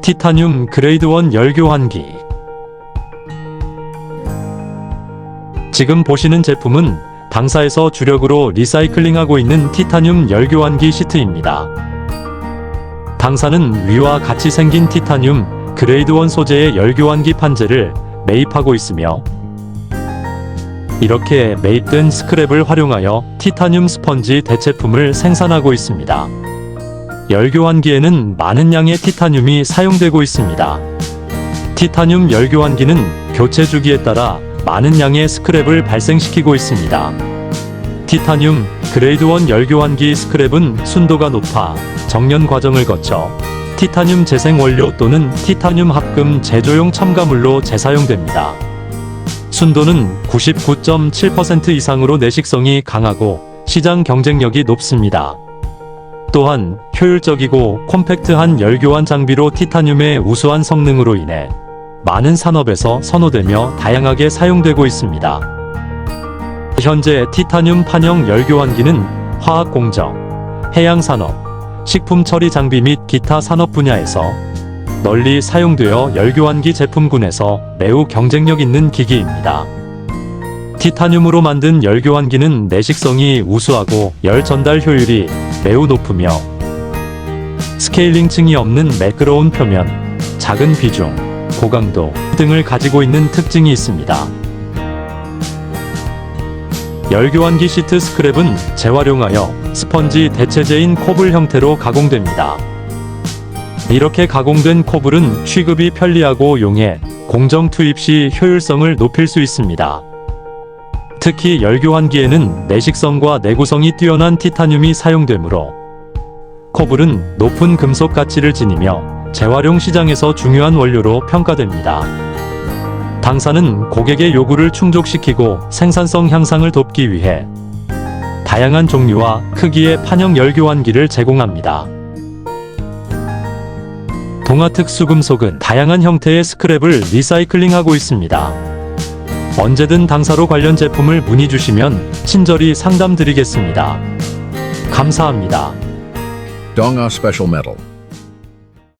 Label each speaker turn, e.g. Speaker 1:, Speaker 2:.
Speaker 1: 티타늄 그레이드 1 열교환기 지금 보시는 제품은 당사에서 주력으로 리사이클링하고 있는 티타늄 열교환기 시트입니다. 당사는 위와 같이 생긴 티타늄 그레이드 1 소재의 열교환기 판재를 매입하고 있으며 이렇게 매입된 스크랩을 활용하여 티타늄 스펀지 대체품을 생산하고 있습니다. 열교환기에는 많은 양의 티타늄이 사용되고 있습니다. 티타늄 열교환기는 교체 주기에 따라 많은 양의 스크랩을 발생시키고 있습니다. 티타늄 그레이드 1 열교환기 스크랩은 순도가 높아 정년 과정을 거쳐 티타늄 재생 원료 또는 티타늄 합금 제조용 첨가물로 재사용됩니다. 순도는 99.7% 이상으로 내식성이 강하고 시장 경쟁력이 높습니다. 또한 효율적이고 콤팩트한 열교환 장비로 티타늄의 우수한 성능으로 인해 많은 산업에서 선호되며 다양하게 사용되고 있습니다. 현재 티타늄 판형 열교환기는 화학 공정, 해양 산업, 식품 처리 장비 및 기타 산업 분야에서 널리 사용되어 열교환기 제품군에서 매우 경쟁력 있는 기기입니다. 티타늄으로 만든 열교환기는 내식성이 우수하고 열 전달 효율이 매우 높으며 스케일링층이 없는 매끄러운 표면, 작은 비중, 고강도 등을 가지고 있는 특징이 있습니다. 열교환기 시트 스크랩은 재활용하여 스펀지 대체제인 코블 형태로 가공됩니다. 이렇게 가공된 코블은 취급이 편리하고 용해 공정 투입 시 효율성을 높일 수 있습니다. 특히 열교환기에는 내식성과 내구성이 뛰어난 티타늄이 사용되므로 코블은 높은 금속 가치를 지니며 재활용 시장에서 중요한 원료로 평가됩니다. 당사는 고객의 요구를 충족시키고 생산성 향상을 돕기 위해 다양한 종류와 크기의 판형 열교환기를 제공합니다. 동아특 수금속은 다양한 형태의 스크랩을 리사이클링하고 있습니다. 언제든 당사로 관련 제품을 문의 주시면 친절히 상담 드리겠습니다. 감사합니다.
Speaker 2: Donga Special Metal.